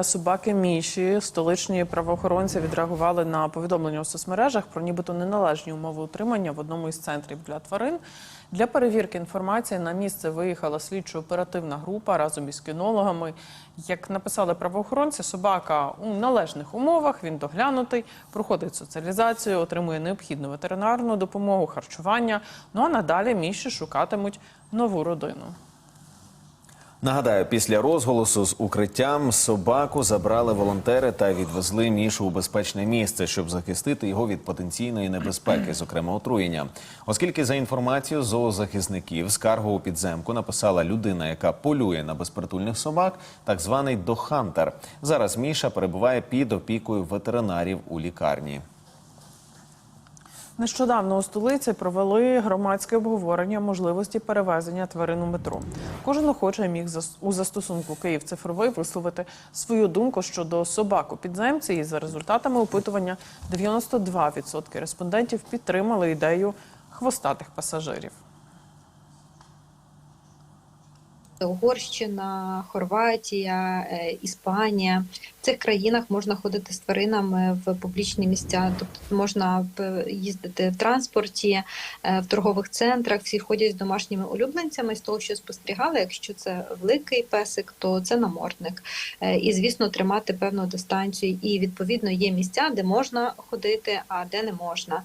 Собаки Міші столичні правоохоронці відреагували на повідомлення у соцмережах про нібито неналежні умови утримання в одному із центрів для тварин. Для перевірки інформації на місце виїхала слідчо-оперативна група разом із кінологами. Як написали правоохоронці, собака у належних умовах, він доглянутий, проходить соціалізацію, отримує необхідну ветеринарну допомогу, харчування. Ну а надалі Міші шукатимуть нову родину. Нагадаю, після розголосу з укриттям собаку забрали волонтери та відвезли мішу у безпечне місце, щоб захистити його від потенційної небезпеки, зокрема отруєння. Оскільки за інформацією зоозахисників скаргу у підземку написала людина, яка полює на безпритульних собак, так званий дохантер. Зараз міша перебуває під опікою ветеринарів у лікарні. Нещодавно у столиці провели громадське обговорення можливості перевезення тварин у метро. Кожен охоче міг у застосунку Київ цифровий висловити свою думку щодо собак у підземці. І за результатами опитування 92% респондентів підтримали ідею хвостатих пасажирів. Угорщина, Хорватія, е, Іспанія. В цих країнах можна ходити з тваринами в публічні місця. Тобто можна їздити в транспорті, е, в торгових центрах. Всі ходять з домашніми улюбленцями. З того, що спостерігали, якщо це великий песик, то це намордник. Е, І звісно, тримати певну дистанцію. І відповідно є місця, де можна ходити, а де не можна.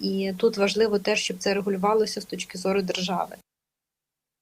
І тут важливо теж, щоб це регулювалося з точки зору держави.